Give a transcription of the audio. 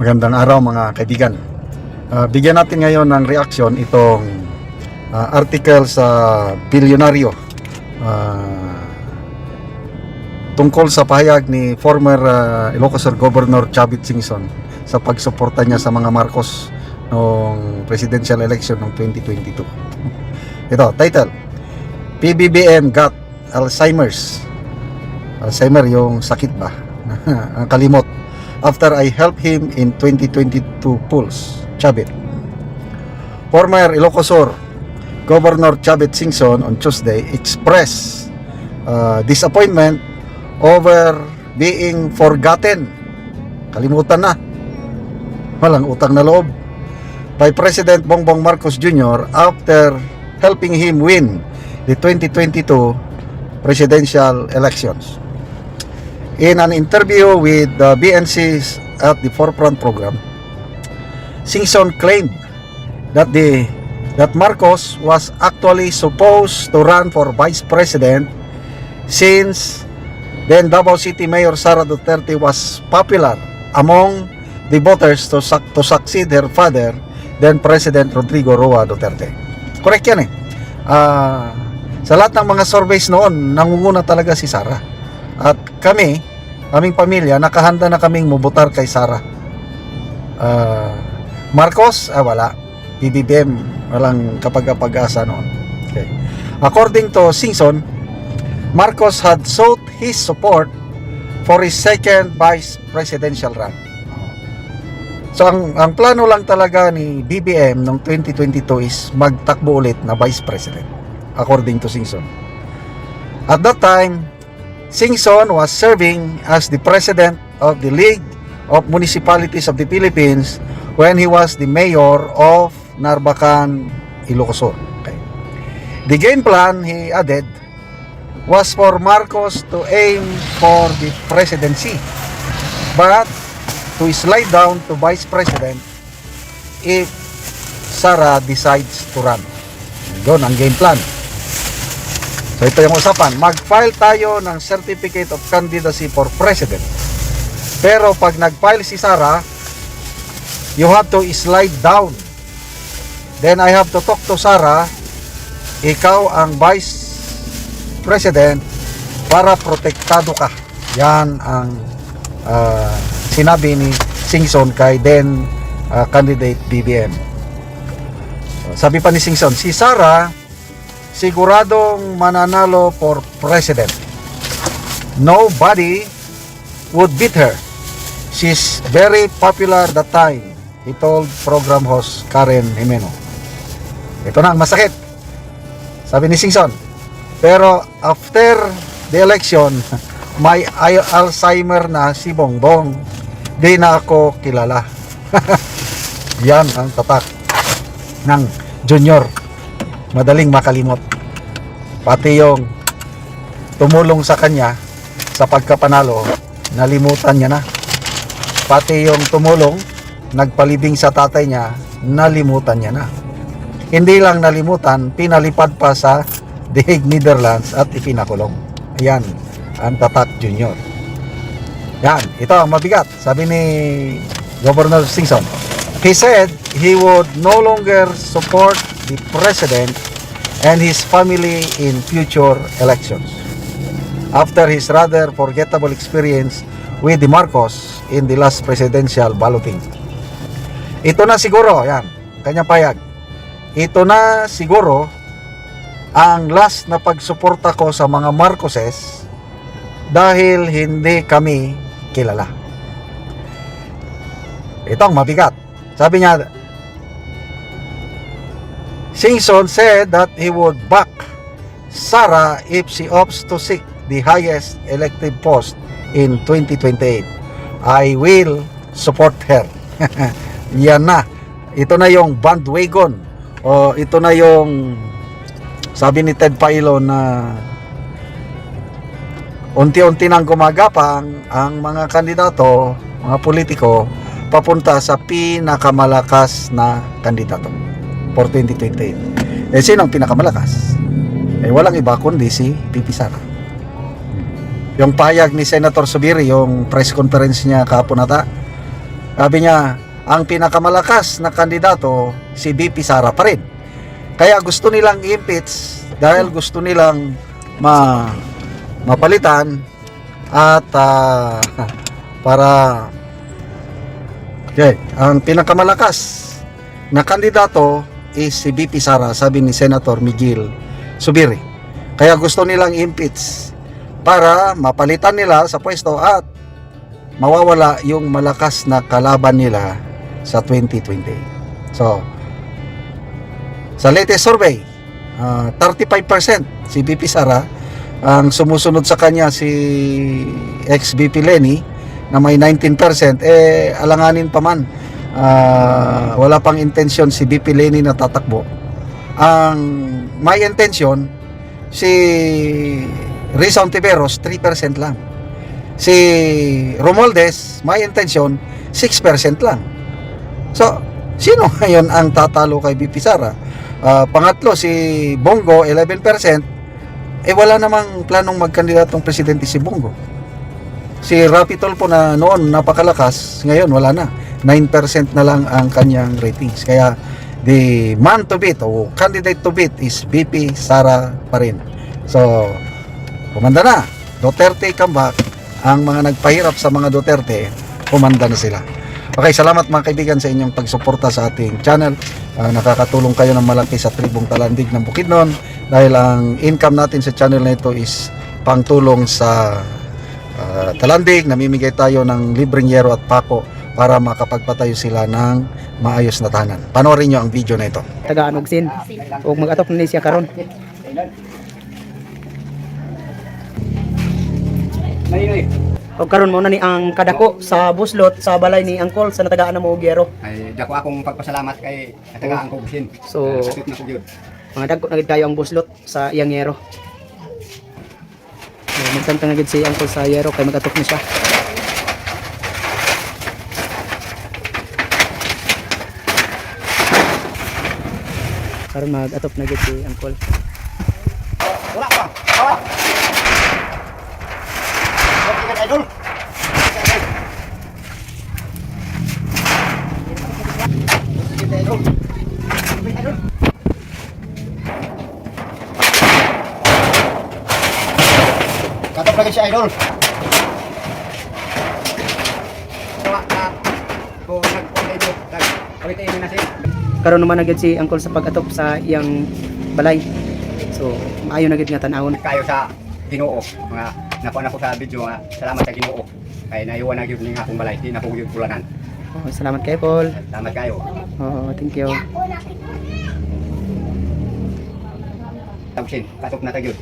Magandang araw mga kaibigan. Ah, bigyan natin ngayon ng reaksyon itong ah, article sa Bilyonaryo ah, tungkol sa pahayag ni former ah, Ilocos Governor Chavit Singson sa pagsuporta niya sa mga Marcos noong presidential election noong 2022. Ito, title. PBBM got Alzheimer's. Alzheimer yung sakit ba? Ang kalimot after I helped him in 2022 polls. Chavit. Former Ilocos Sur Governor Chavit Singson on Tuesday expressed uh, disappointment over being forgotten. Kalimutan na. Walang utang na loob. By President Bongbong Marcos Jr. after helping him win the 2022 presidential elections. In an interview with the BNC's at the Forefront program, Singson claimed that the that Marcos was actually supposed to run for vice president since then Davao City Mayor Sara Duterte was popular among the voters to, to succeed her father then President Rodrigo Roa Duterte. Correct yan eh. Ah, sa lahat ng mga surveys noon, nangunguna talaga si Sara. At kami, aming pamilya, nakahanda na kaming mubutar kay Sara. Ah, Marcos, ah, wala. BBBM, walang kapag-pag-asa noon. Okay. According to Singson, Marcos had sought his support for his second vice presidential run. So ang, ang plano lang talaga ni BBM noong 2022 is magtakbo ulit na vice president according to Singson. At that time, Singson was serving as the president of the League of Municipalities of the Philippines when he was the mayor of Narbacan, Ilocos Sur. Okay. The game plan, he added, was for Marcos to aim for the presidency. But to slide down to vice president if Sara decides to run. Doon ang game plan. So ito yung usapan. Mag-file tayo ng Certificate of Candidacy for President. Pero pag nag-file si Sara, you have to slide down. Then I have to talk to Sara, ikaw ang Vice President para protektado ka. Yan ang ah, sinabi ni Singson kay then ah, candidate BBM. Sabi pa ni Singson, si Sara siguradong mananalo for president. Nobody would beat her. She's very popular that time, he told program host Karen Jimeno. Ito na ang masakit. Sabi ni Singson. Pero after the election, may ay- Alzheimer na si Bongbong. Di na ako kilala. Yan ang tatak ng junior. Madaling makalimot. Pati yung tumulong sa kanya sa pagkapanalo, nalimutan niya na. Pati yung tumulong, nagpalibing sa tatay niya, nalimutan niya na. Hindi lang nalimutan, pinalipad pa sa The Netherlands at ipinakulong. Ayan, ang Tatak Junior. Yan, ito ang mabigat. Sabi ni Governor Singson. He said he would no longer support the president and his family in future elections. After his rather forgettable experience with the Marcos in the last presidential balloting. Ito na siguro, yan, kanyang payag. Ito na siguro ang last na pagsuporta ko sa mga Marcoses dahil hindi kami kilala. Ito ang mabigat. Sabi niya, Singson said that he would back Sara if she opts to seek the highest elective post in 2028. I will support her. Yan na. Ito na yung bandwagon. O ito na yung sabi ni Ted Pailo na unti-unti nang gumagapang ang mga kandidato, mga politiko, papunta sa pinakamalakas na kandidato for 2028. Eh, sino ang pinakamalakas? Eh, walang iba kundi si Pipi Sara. Yung payag ni Senator Subiri, yung press conference niya kahapon ata, Sabi niya, ang pinakamalakas na kandidato si BP Sara pa rin. Kaya gusto nilang i-impeach dahil gusto nilang ma mapalitan at ah, para okay, ang pinakamalakas na kandidato is si BP Sara, sabi ni Senator Miguel Subiri. Kaya gusto nilang impeach para mapalitan nila sa pwesto at mawawala yung malakas na kalaban nila sa 2028. So, sa latest survey, ah, 35% si BP Sara, ang sumusunod sa kanya si ex-BP Lenny na may 19%, eh alanganin pa man Ah, wala pang intensyon si BP Lenny na tatakbo. Ang may intensyon si Risa Ontiveros 3% lang. Si Romualdez may intensyon 6% lang. So, sino ngayon ang tatalo kay BP Sara? Ah, pangatlo si Bongo 11%. Eh wala namang planong magkandidatong presidente si Bongo. Si Rapi Tulfo na noon napakalakas, ngayon wala na. 9% na lang ang kanyang ratings. Kaya the man to beat o candidate to beat is BP Sara pa rin. So, kumanda na. Duterte come back. Ang mga nagpahirap sa mga Duterte, kumanda na sila. Okay, salamat mga kaibigan sa inyong pagsuporta sa ating channel. Ah, nakakatulong kayo ng malaki sa tribong talandig ng Bukidnon dahil ang income natin sa channel na ito is pangtulong sa ah, talandig. Namimigay tayo ng libreng yero at pako para makapagpatayo sila ng maayos na tahanan. Panoorin nyo ang video na ito. tagaan og sin ug mag-atok na ni siya karon og karon mo na ni ang kadako sa buslot sa balay ni Angkol sa natagaan na yero ay dako akong pagpasalamat kay katagaan ko busin. So- sakit na ko gyud. mga dagko na kayo ang buslot sa iyang yero so, magkanta na gid si Angkol sa yero kay mag-atok na siya karon mag-atok na gid si Angkol Wala pa. Wala. Okay, idol. Katap lagi si idol. Wala na. Kung nag-video, nag-kawit na siya. Karon naman na gid si Angkol sa pag-atok sa iyang balay. So maayo na gid nga tan-awon. Kayo sa Ginoo mga nakuha na ko sa video nga salamat sa Ginoo. Kay naiwan na gyud ning akong balay di na ko gyud pulanan. Oh, salamat kay Paul. Salamat kayo. Oo, thank you. tagsin katok na ta gyud